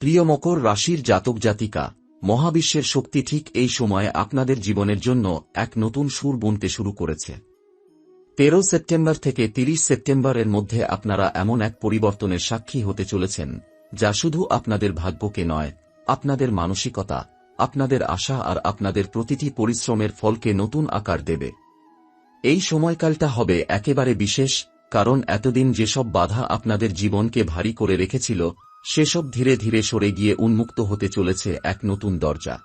প্রিয় মকর রাশির জাতক জাতিকা, মহাবিশ্বের শক্তি ঠিক এই সময়ে আপনাদের জীবনের জন্য এক নতুন সুর বুনতে শুরু করেছে। তেরো সেপ্টেম্বর থেকে ৩০ সেপ্টেম্বরের মধ্যে আপনারা এমন এক পরিবর্তনের সাক্ষী হতে চলেছেন, যা শুধু আপনাদের ভাগ্যকে নয়, আপনাদের মানসিকতা, আপনাদের আশা আর আপনাদের প্রতিটি পরিশ্রমের ফলকে নতুন আকার দেবে। এই সময়কালটা হবে একেবারে বিশেষ, কারণ এতদিন যেসব বাধা আপনাদের জীবনকে ভারী করে রেখেছিল সেসব ধীরে ধীরে সরে গিয়ে উন্মুক্ত হতে চলেছে এক নতুন দরজা।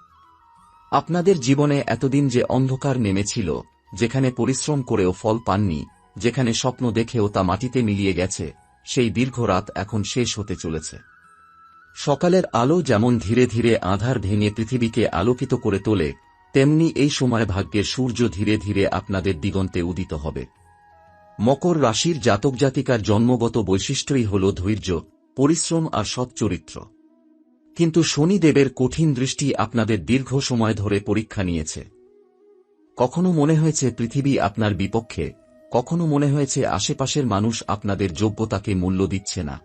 আপনাদের জীবনে এতদিন যে অন্ধকার নেমেছিল, যেখানে পরিশ্রম করেও ফল পাননি, যেখানে স্বপ্ন দেখেও তা মাটিতে মিলিয়ে গেছে, সেই দীর্ঘ রাত এখন শেষ হতে চলেছে। সকালের আলো যেমন ধীরে ধীরে আধার ভেঙে পৃথিবীকে আলোকিত করে তোলে, তেমনি এই সময় ভাগ্যের সূর্য ধীরে ধীরে আপনাদের দিগন্তে উদিত হবে। মকর রাশির জাতক জাতিকার জন্মগত বৈশিষ্ট্যই হল ধৈর্য পরিশ্রম আর সৎ চরিত্র। কিন্তু শনিদেবের কঠিন দৃষ্টি আপনাদের দীর্ঘ সময় ধরে পরীক্ষা নিয়েছে। কখনো মনে হয়েছে পৃথিবী আপনার বিপক্ষে, কখনো মনে হয়েছে আশেপাশের মানুষ আপনাদের যোগ্যতাকে মূল্য দিচ্ছে না।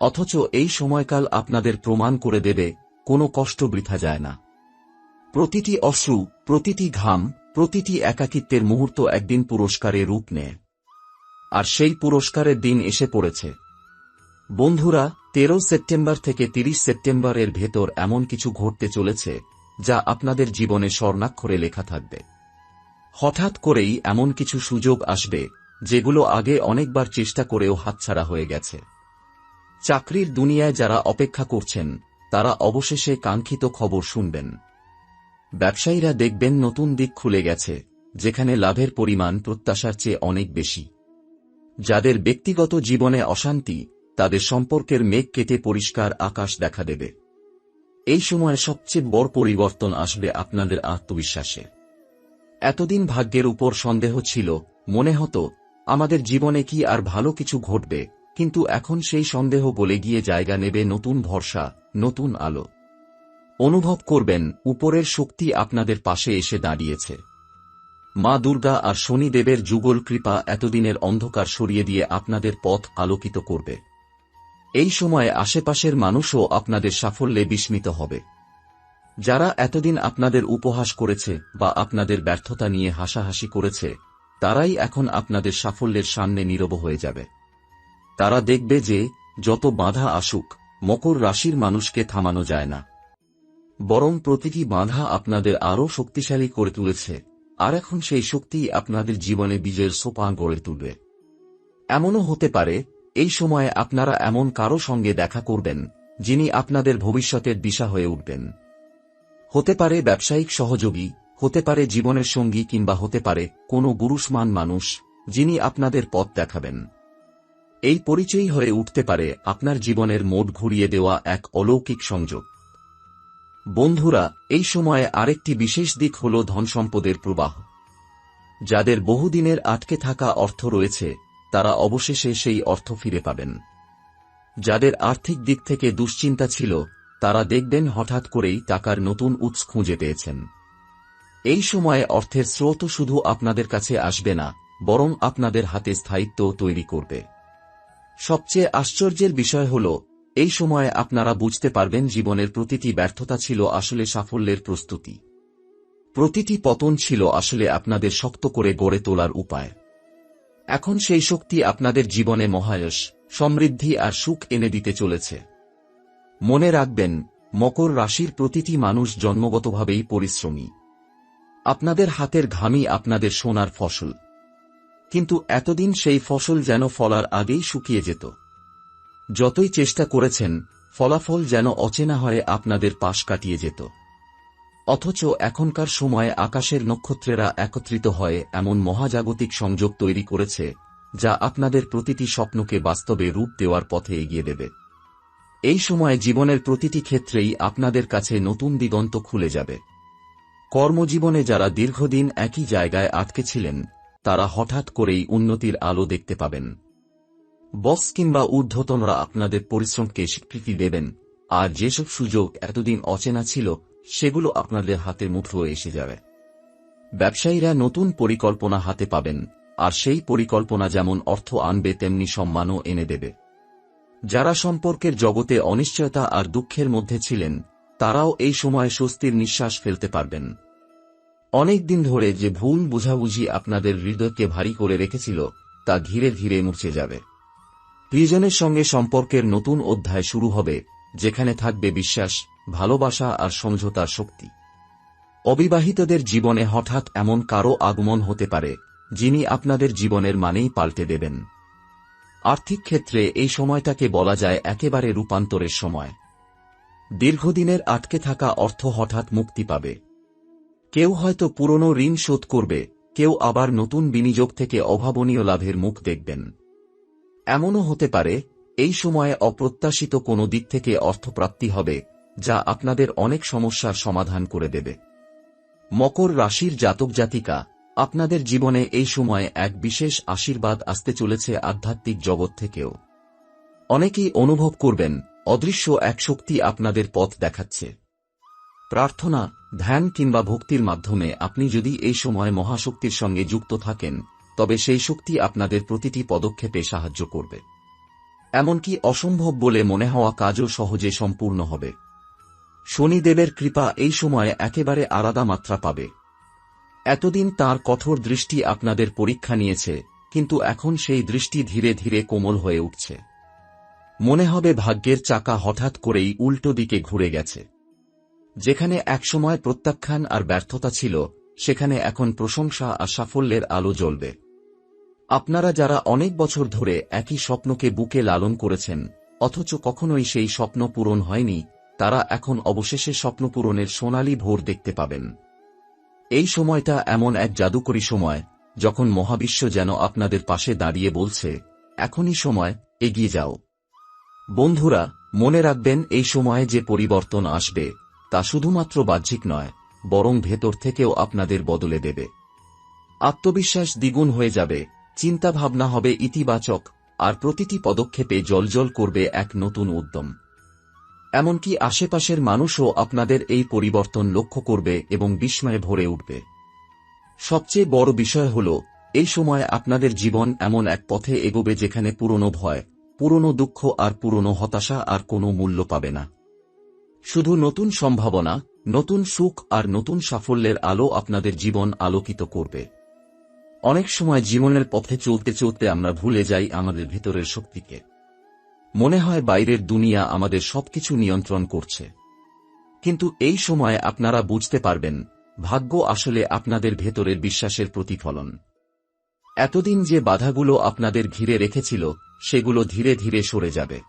অথচ এই সময়কাল আপনাদের প্রমাণ করে দেবে, কোনো কষ্ট বৃথা যায় না। প্রতিটি অশ্রু, প্রতিটি ঘাম, প্রতিটি একাকিত্বের মুহূর্ত একদিন পুরস্কারে রূপ নেয়। আর সেই পুরস্কারের দিন এসে পড়েছে। বন্ধুরা, তেরো সেপ্টেম্বর থেকে ৩০ সেপ্টেম্বরের ভেতর এমন কিছু ঘটতে চলেছে, যা আপনাদের জীবনে স্বর্ণাক্ষরে লেখা থাকবে। হঠাৎ করেই এমন কিছু সুযোগ আসবে, যেগুলো আগে অনেকবার চেষ্টা করেও হাতছাড়া হয়ে গেছে। চাকরির দুনিয়ায় যারা অপেক্ষা করছেন, তারা অবশেষে কাঙ্ক্ষিত খবর শুনবেন। ব্যবসায়ীরা দেখবেন নতুন দিক খুলে গেছে, যেখানে লাভের পরিমাণ প্রত্যাশার চেয়ে অনেক বেশি। যাদের ব্যক্তিগত জীবনে অশান্তি তাদের সম্পর্কের মেঘ কেটে পরিষ্কার আকাশ দেখা দেবে। এই সময় সবচেয়ে বড় পরিবর্তন আসবে আপনাদের আত্মবিশ্বাসে। এতদিন ভাগ্যের উপর সন্দেহ ছিল, মনে হতো, আমাদের জীবনে কি আর ভালো কিছু ঘটবে, কিন্তু এখন সেই সন্দেহ বলে গিয়ে জায়গা নেবে নতুন ভরসা, নতুন আলো। অনুভব করবেন, উপরের শক্তি আপনাদের পাশে এসে দাঁড়িয়েছে। মা দুর্গা আর শনিদেবের যুগল কৃপা এতদিনের অন্ধকার সরিয়ে দিয়ে আপনাদের পথ আলোকিত করবে। এই সময়ে আশেপাশের মানুষও আপনাদের সাফল্যে বিস্মিত হবে। যারা এতদিন আপনাদের উপহাস করেছে বা আপনাদের ব্যর্থতা নিয়ে হাসাহাসি করেছে, তারাই এখন আপনাদের সাফল্যের সামনে নীরব হয়ে যাবে। তারা দেখবে যে, যত বাধা আসুক, মকর রাশির মানুষকে থামানো যায় না। বরং প্রতিটি বাধা আপনাদের আরও শক্তিশালী করে তুলেছে, আর এখন সেই শক্তিই আপনাদের জীবনে বিজয়ের সোপান গড়ে তুলবে। এমনও হতে পারে এই সময়ে আপনারা এমন কারও সঙ্গে দেখা করবেন, যিনি আপনাদের ভবিষ্যতের দিশা হয়ে উঠবেন। হতে পারে ব্যবসায়িক সহযোগী, হতে পারে জীবনের সঙ্গী কিংবা হতে পারে কোনো গুরুসমান মানুষ, যিনি আপনাদের পথ দেখাবেন। এই পরিচয়ই হয়ে উঠতে পারে আপনার জীবনের মোট ঘুরিয়ে দেওয়া এক অলৌকিক সংযোগ। বন্ধুরা, এই সময়ে আরেকটি বিশেষ দিক হল ধনসম্পদের প্রবাহ। যাদের বহুদিনের আটকে থাকা অর্থ রয়েছে তারা অবশেষে সেই অর্থ ফিরে পাবেন। যাদের আর্থিক দিক থেকে দুশ্চিন্তা ছিল, তারা দেখবেন হঠাৎ করেই টাকার নতুন উৎস খুঁজে পেয়েছেন। এই সময়ে অর্থের স্রোত শুধু আপনাদের কাছে আসবে না, বরং আপনাদের হাতে স্থায়িত্ব তৈরি করবে। সবচেয়ে আশ্চর্যের বিষয় হল, এই সময়ে আপনারা বুঝতে পারবেন জীবনের প্রতিটি ব্যর্থতা ছিল আসলে সাফল্যের প্রস্তুতি। প্রতিটি পতন ছিল আসলে আপনাদের শক্ত করে গড়ে তোলার উপায়। এখন সেই শক্তি আপনাদের জীবনে মহায়স, সমৃদ্ধি আর সুখ এনে দিতে চলেছে। মনে রাখবেন, মকর রাশির প্রতিটি মানুষ জন্মগতভাবেই পরিশ্রমী। আপনাদের হাতের ঘামই আপনাদের সোনার ফসল। কিন্তু এতদিন সেই ফসল যেন ফলার আগেই শুকিয়ে যেত। যতই চেষ্টা করেছেন, ফলাফল যেন অচেনা হয়ে আপনাদের পাশ কাটিয়ে যেত। অথচ এখনকার সময়ে আকাশের নক্ষত্রেরা একত্রিত হয়ে এমন মহাজাগতিক সংযোগ তৈরি করেছে, যা আপনাদের প্রতিটি স্বপ্নকে বাস্তবে রূপ দেওয়ার পথে এগিয়ে দেবে। এই সময়ে জীবনের প্রতিটি ক্ষেত্রেই আপনাদের কাছে নতুন দিগন্ত খুলে যাবে। কর্মজীবনে যারা দীর্ঘদিন একই জায়গায় আটকে ছিলেন, তারা হঠাৎ করেই উন্নতির আলো দেখতে পাবেন। বস কিংবা ঊর্ধ্বতনরা আপনাদের পরিশ্রমকে স্বীকৃতি দেবেন, আর যেসব সুযোগ এতদিন অচেনা ছিল সেগুলো আপনাদের হাতে মুঠো এসে যাবে। ব্যবসায়ীরা নতুন পরিকল্পনা হাতে পাবেন, আর সেই পরিকল্পনা যেমন অর্থ আনবে, তেমনি সম্মানও এনে দেবে। যারা সম্পর্কের জগতে অনিশ্চয়তা আর দুঃখের মধ্যে ছিলেন, তারাও এই সময় স্বস্তির নিঃশ্বাস ফেলতে পারবেন। অনেক দিন ধরে যে ভুল বুঝাবুঝি আপনাদের হৃদয়কে ভারী করে রেখেছিল, তা ধীরে ধীরে মুছে যাবে। প্রিয়জনের সঙ্গে সম্পর্কের নতুন অধ্যায় শুরু হবে যেখানে থাকবে বিশ্বাস, ভালোবাসা আর সমঝোতার শক্তি। অবিবাহিতদের জীবনে হঠাৎ এমন কারও আগমন হতে পারে, যিনি আপনাদের জীবনের মানেই পাল্টে দেবেন। আর্থিক ক্ষেত্রে এই সময়টাকে বলা যায় একেবারে রূপান্তরের সময়। দীর্ঘদিনের আটকে থাকা অর্থ হঠাৎ মুক্তি পাবে। কেউ হয়তো পুরনো ঋণ শোধ করবে, কেউ আবার নতুন বিনিয়োগ থেকে অভাবনীয় লাভের মুখ দেখবেন। এমনও হতে পারে এই সময়ে অপ্রত্যাশিত কোনো দিক থেকে অর্থপ্রাপ্তি হবে, যা আপনাদের অনেক সমস্যার সমাধান করে দেবে। মকর রাশির জাতক জাতিকা, আপনাদের জীবনে এই সময়ে এক বিশেষ আশীর্বাদ আসতে চলেছে আধ্যাত্মিক জগৎ থেকেও। অনেকেই অনুভব করবেন, অদৃশ্য এক শক্তি আপনাদের পথ দেখাচ্ছে। প্রার্থনা, ধ্যান কিংবা ভক্তির মাধ্যমে আপনি যদি এই সময় মহাশক্তির সঙ্গে যুক্ত থাকেন, তবে সেই শক্তি আপনাদের প্রতিটি পদক্ষেপে সাহায্য করবে। এমনকি অসম্ভব বলে মনে হওয়া কাজও সহজে সম্পূর্ণ হবে। শনিদেবের কৃপা এই সময়ে একেবারে আলাদা মাত্রা পাবে। এতদিন তার কঠোর দৃষ্টি আপনাদের পরীক্ষা নিয়েছে, কিন্তু এখন সেই দৃষ্টি ধীরে ধীরে কোমল হয়ে উঠছে। মনে হবে ভাগ্যের চাকা হঠাৎ করেই উল্টো দিকে ঘুরে গেছে। যেখানে একসময় প্রত্যাখ্যান আর ব্যর্থতা ছিল, সেখানে এখন প্রশংসা আর সাফল্যের আলো জ্বলবে। আপনারা যারা অনেক বছর ধরে একই স্বপ্নকে বুকে লালন করেছেন, অথচ কখনোই সেই স্বপ্ন পূরণ হয়নি, তারা এখন অবশেষে স্বপ্ন পূরণের সোনালী ভোর দেখতে পাবেন। এই সময়টা এমন এক জাদুকরী সময়, যখন মহাবিশ্ব যেন আপনাদের পাশে দাঁড়িয়ে বলছে, এখনই সময়, এগিয়ে যাও। বন্ধুরা, মনে রাখবেন এই সময়ে যে পরিবর্তন আসবে, তা শুধুমাত্র বাহ্যিক নয়, বরং ভেতর থেকেও আপনাদের বদলে দেবে। আত্মবিশ্বাস দ্বিগুণ হয়ে যাবে চিন্তাভাবনা হবে ইতিবাচক, আর প্রতিটি পদক্ষেপে জলজল করবে এক নতুন উদ্যম। এমনকি আশেপাশের মানুষও আপনাদের এই পরিবর্তন লক্ষ্য করবে এবং বিস্ময়ে ভরে উঠবে। সবচেয়ে বড় বিষয় হল, এই সময় আপনাদের জীবন এমন এক পথে এগোবে যেখানে পুরনো ভয়, পুরনো দুঃখ আর পুরনো হতাশা আর কোনো মূল্য পাবে না। শুধু নতুন সম্ভাবনা, নতুন সুখ আর নতুন সাফল্যের আলো আপনাদের জীবন আলোকিত করবে। অনেক সময় জীবনের পথে চলতে চলতে আমরা ভুলে যাই আমাদের ভেতরের শক্তিকে। মনে হয় বাইরের দুনিয়া আমাদের সবকিছু নিয়ন্ত্রণ করছে। কিন্তু এই সময়ে আপনারা বুঝতে পারবেন, ভাগ্য আসলে আপনাদের ভেতরের বিশ্বাসের প্রতিফলন। এতদিন যে বাধাগুলো আপনাদের ঘিরে রেখেছিল, সেগুলো ধীরে ধীরে সরে যাবে।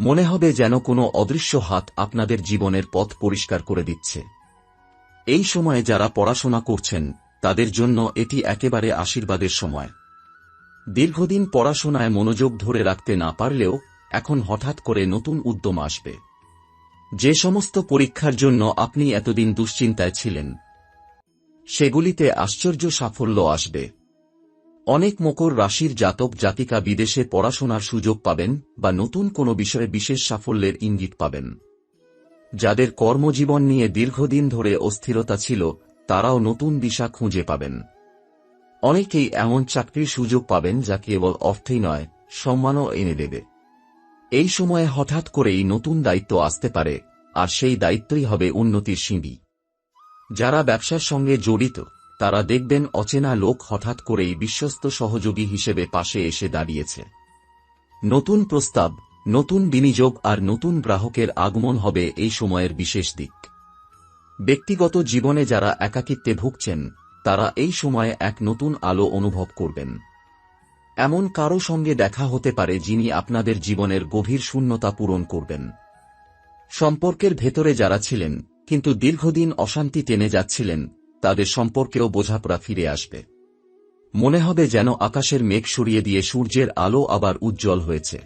মনে হবে যেন কোনো অদৃশ্য হাত আপনাদের জীবনের পথ পরিষ্কার করে দিচ্ছে। এই সময়ে যারা পড়াশোনা করছেন তাদের জন্য এটি একেবারে আশীর্বাদের সময়। দীর্ঘদিন পড়াশোনায় মনোযোগ ধরে রাখতে না পারলেও এখন হঠাৎ করে নতুন উদ্যম আসবে। যে সমস্ত পরীক্ষার জন্য আপনি এতদিন দুশ্চিন্তায় ছিলেন, সেগুলিতে আশ্চর্য সাফল্য আসবে। অনেক মকর রাশির জাতক জাতিকা বিদেশে পড়াশোনার সুযোগ পাবেন বা নতুন কোনো বিষয়ে বিশেষ সাফল্যের ইঙ্গিত পাবেন। যাদের কর্মজীবন নিয়ে দীর্ঘদিন ধরে অস্থিরতা ছিল তারাও নতুন দিশা খুঁজে পাবেন। অনেকেই এমন চাকরির সুযোগ পাবেন যা কেবল অর্থেই নয়, সম্মানও এনে দেবে। এই সময়ে হঠাৎ করেই নতুন দায়িত্ব আসতে পারে, আর সেই দায়িত্বই হবে উন্নতির সিঁড়ি। যারা ব্যবসার সঙ্গে জড়িত, তারা দেখবেন অচেনা লোক হঠাৎ করেই বিশ্বস্ত সহযোগী হিসেবে পাশে এসে দাঁড়িয়েছে। নতুন প্রস্তাব, নতুন বিনিয়োগ আর নতুন গ্রাহকের আগমন হবে এই সময়ের বিশেষ দিক। ব্যক্তিগত জীবনে যারা একাকিত্বে ভুগছেন, তারা এই সময়ে এক নতুন আলো অনুভব করবেন। এমন কারও সঙ্গে দেখা হতে পারে যিনি আপনাদের জীবনের গভীর শূন্যতা পূরণ করবেন। সম্পর্কের ভেতরে যারা ছিলেন, কিন্তু দীর্ঘদিন অশান্তি টেনে যাচ্ছিলেন, তাদের সম্পর্কেও বোঝাপড়া ফিরে আসবে। মনে হবে যেন আকাশের মেঘ সরিয়ে দিয়ে সূর্যের আলো আবার উজ্জ্বল হয়েছে।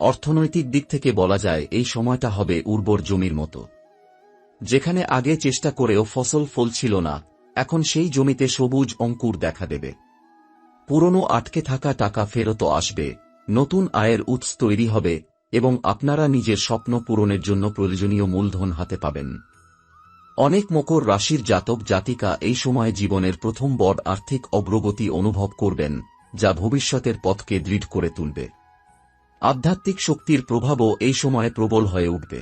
অর্থনৈতিক দিক থেকে বলা যায়, এই সময়টা হবে উর্বর জমির মতো। যেখানে আগে চেষ্টা করেও ফসল ফলছিল না, এখন সেই জমিতে সবুজ অঙ্কুর দেখা দেবে। পুরনো আটকে থাকা টাকা ফেরত আসবে, নতুন আয়ের উৎস তৈরি হবে, এবং আপনারা নিজের স্বপ্ন পূরণের জন্য প্রয়োজনীয় মূলধন হাতে পাবেন। অনেক মকর রাশির জাতক জাতিকা এই সময় জীবনের প্রথম বড় আর্থিক অগ্রগতি অনুভব করবেন, যা ভবিষ্যতের পথকে দৃঢ় করে তুলবে। আধ্যাত্মিক শক্তির প্রভাবও এই সময়ে প্রবল হয়ে উঠবে।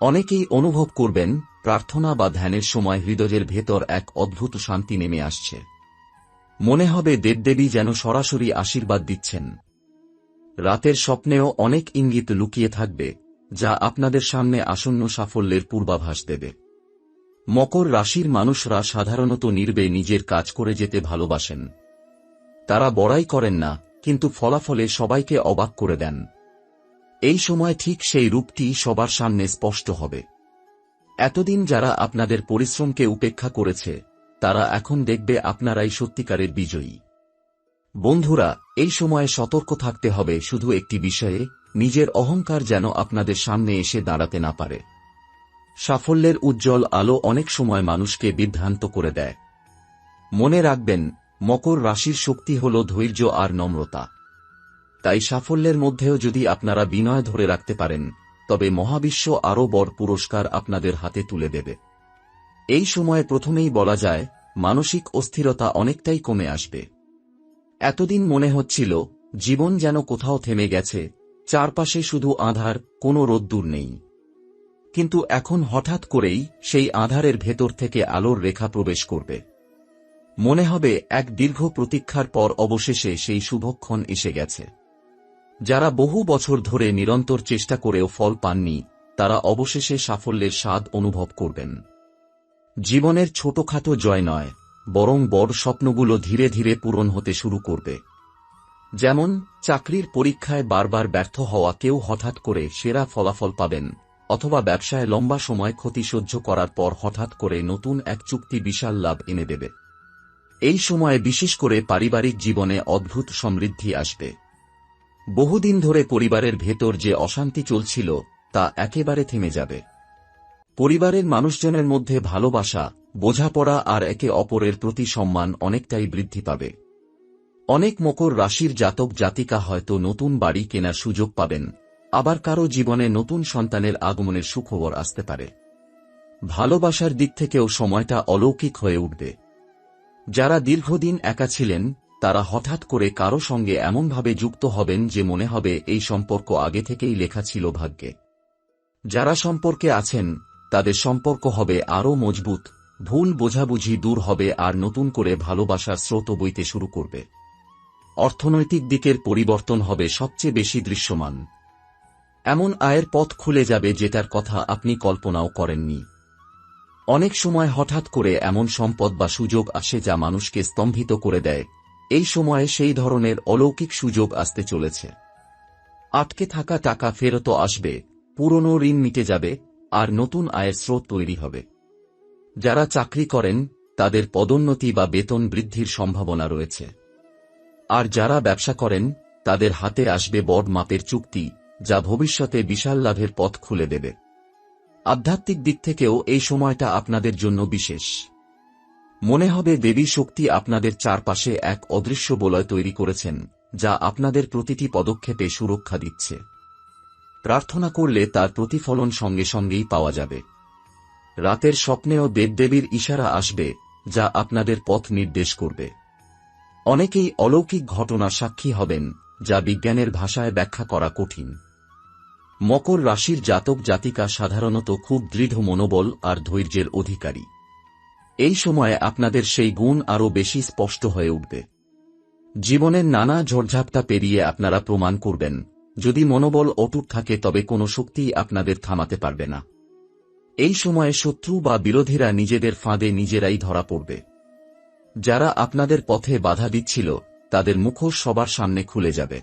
অনেকেই অনুভব করবেন, প্রার্থনা বা ধ্যানের সময় হৃদয়ের ভেতর এক অদ্ভুত শান্তি নেমে আসছে। মনে হবে দেবদেবী যেন সরাসরি আশীর্বাদ দিচ্ছেন। রাতের স্বপ্নেও অনেক ইঙ্গিত লুকিয়ে থাকবে, যা আপনাদের সামনে আসন্ন সাফল্যের পূর্বাভাস দেবে। মকর রাশির মানুষরা সাধারণত নির্বে নিজের কাজ করে যেতে ভালোবাসেন। তারা বড়াই করেন না, কিন্তু ফলাফলে সবাইকে অবাক করে দেন। এই সময় ঠিক সেই রূপটি সবার সামনে স্পষ্ট হবে। এতদিন যারা আপনাদের পরিশ্রমকে উপেক্ষা করেছে, তারা এখন দেখবে আপনারাই সত্যিকারের বিজয়ী। বন্ধুরা, এই সময়ে সতর্ক থাকতে হবে শুধু একটি বিষয়ে, নিজের অহংকার যেন আপনাদের সামনে এসে দাঁড়াতে না পারে। সাফল্যের উজ্জ্বল আলো অনেক সময় মানুষকে বিভ্রান্ত করে দেয়। মনে রাখবেন, মকর রাশির শক্তি হল ধৈর্য আর নম্রতা। তাই সাফল্যের মধ্যেও যদি আপনারা বিনয় ধরে রাখতে পারেন, তবে মহাবিশ্ব আরও বড় পুরস্কার আপনাদের হাতে তুলে দেবে। এই সময়ে প্রথমেই বলা যায়, মানসিক অস্থিরতা অনেকটাই কমে আসবে। এতদিন মনে হচ্ছিল, জীবন যেন কোথাও থেমে গেছে, চারপাশে শুধু আধার, কোনো রোদ্দুর নেই। কিন্তু এখন হঠাৎ করেই সেই আধারের ভেতর থেকে আলোর রেখা প্রবেশ করবে। মনে হবে, এক দীর্ঘ প্রতীক্ষার পর অবশেষে সেই শুভক্ষণ এসে গেছে। যারা বহু বছর ধরে নিরন্তর চেষ্টা করেও ফল পাননি, তারা অবশেষে সাফল্যের স্বাদ অনুভব করবেন। জীবনের ছোটখাটো জয় নয়, বরং বড় স্বপ্নগুলো ধীরে ধীরে পূরণ হতে শুরু করবে। যেমন, চাকরির পরীক্ষায় বারবার ব্যর্থ হওয়া কেউ হঠাৎ করে সেরা ফলাফল পাবেন, অথবা ব্যবসায় লম্বা সময় ক্ষতি সহ্য করার পর হঠাৎ করে নতুন এক চুক্তি বিশাল লাভ এনে দেবে। এই সময়ে বিশেষ করে পারিবারিক জীবনে অদ্ভুত সমৃদ্ধি আসবে। বহুদিন ধরে পরিবারের ভেতর যে অশান্তি চলছিল, তা একেবারে থেমে যাবে। পরিবারের মানুষজনের মধ্যে ভালোবাসা, বোঝাপড়া আর একে অপরের প্রতি সম্মান অনেকটাই বৃদ্ধি পাবে। অনেক মকর রাশির জাতক জাতিকা হয়তো নতুন বাড়ি কেনার সুযোগ পাবেন, আবার কারও জীবনে নতুন সন্তানের আগমনের সুখবর আসতে পারে। ভালোবাসার দিক থেকেও সময়টা অলৌকিক হয়ে উঠবে। যারা দীর্ঘদিন একা ছিলেন তারা হঠাৎ করে কারও সঙ্গে এমনভাবে যুক্ত হবেন যে মনে হবে এই সম্পর্ক আগে থেকেই লেখা ছিল ভাগ্যে। যারা সম্পর্কে আছেন, তাদের সম্পর্ক হবে আরও মজবুত, ভুল বোঝাবুঝি দূর হবে আর নতুন করে ভালোবাসার স্রোত বইতে শুরু করবে। অর্থনৈতিক দিকের পরিবর্তন হবে সবচেয়ে বেশি দৃশ্যমান। এমন আয়ের পথ খুলে যাবে যেটার কথা আপনি কল্পনাও করেননি। অনেক সময় হঠাৎ করে এমন সম্পদ বা সুযোগ আসে যা মানুষকে স্তম্ভিত করে দেয়। এই সময়ে সেই ধরনের অলৌকিক সুযোগ আসতে চলেছে। আটকে থাকা টাকা ফেরত আসবে, পুরনো ঋণ মিটে যাবে, আর নতুন আয়ের স্রোত তৈরি হবে। যারা চাকরি করেন, তাদের পদোন্নতি বা বেতন বৃদ্ধির সম্ভাবনা রয়েছে। আর যারা ব্যবসা করেন, তাদের হাতে আসবে বড় মাপের চুক্তি, যা ভবিষ্যতে বিশাল লাভের পথ খুলে দেবে। আধ্যাত্মিক দিক থেকেও এই সময়টা আপনাদের জন্য বিশেষ। মনে হবে দেবী শক্তি আপনাদের চারপাশে এক অদৃশ্য বলয় তৈরি করেছেন, যা আপনাদের প্রতিটি পদক্ষেপে সুরক্ষা দিচ্ছে। প্রার্থনা করলে তার প্রতিফলন সঙ্গে সঙ্গেই পাওয়া যাবে। রাতের স্বপ্নেও দেবদেবীর ইশারা আসবে, যা আপনাদের পথ নির্দেশ করবে। অনেকেই অলৌকিক ঘটনা সাক্ষী হবেন, যা বিজ্ঞানের ভাষায় ব্যাখ্যা করা কঠিন। মকর রাশির জাতক জাতিকা সাধারণত খুব দৃঢ় মনোবল আর ধৈর্যের অধিকারী। এই সময়ে আপনাদের সেই গুণ আরও বেশি স্পষ্ট হয়ে উঠবে। জীবনের নানা ঝড়ঝাপটা পেরিয়ে আপনারা প্রমাণ করবেন। যদি মনোবল অটুট থাকে, তবে কোনো শক্তিই আপনাদের থামাতে পারবে না। এই সময়ে শত্রু বা বিরোধীরা নিজেদের ফাঁদে নিজেরাই ধরা পড়বে। যারা আপনাদের পথে বাধা দিচ্ছিল, তাদের মুখোশ সবার সামনে খুলে যাবে।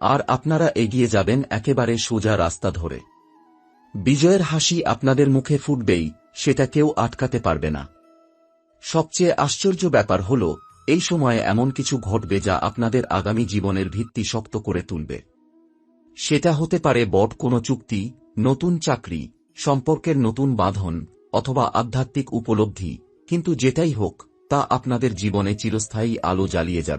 আর আপনারা এগিয়ে যাবেন একেবারে সোজা রাস্তা ধরে। বিজয়ের হাসি আপনাদের মুখে ফুটবেই সেটা কেউ আটকাতে পারবে না। সবচেয়ে আশ্চর্য ব্যাপার হল, এই সময়ে এমন কিছু ঘটবে যা আপনাদের আগামী জীবনের ভিত্তি শক্ত করে তুলবে। সেটা হতে পারে বট কোনো চুক্তি, নতুন চাকরি, সম্পর্কের নতুন বাঁধন, অথবা আধ্যাত্মিক উপলব্ধি, কিন্তু যেটাই হোক, তা আপনাদের জীবনে চিরস্থায়ী আলো জ্বালিয়ে যাবে।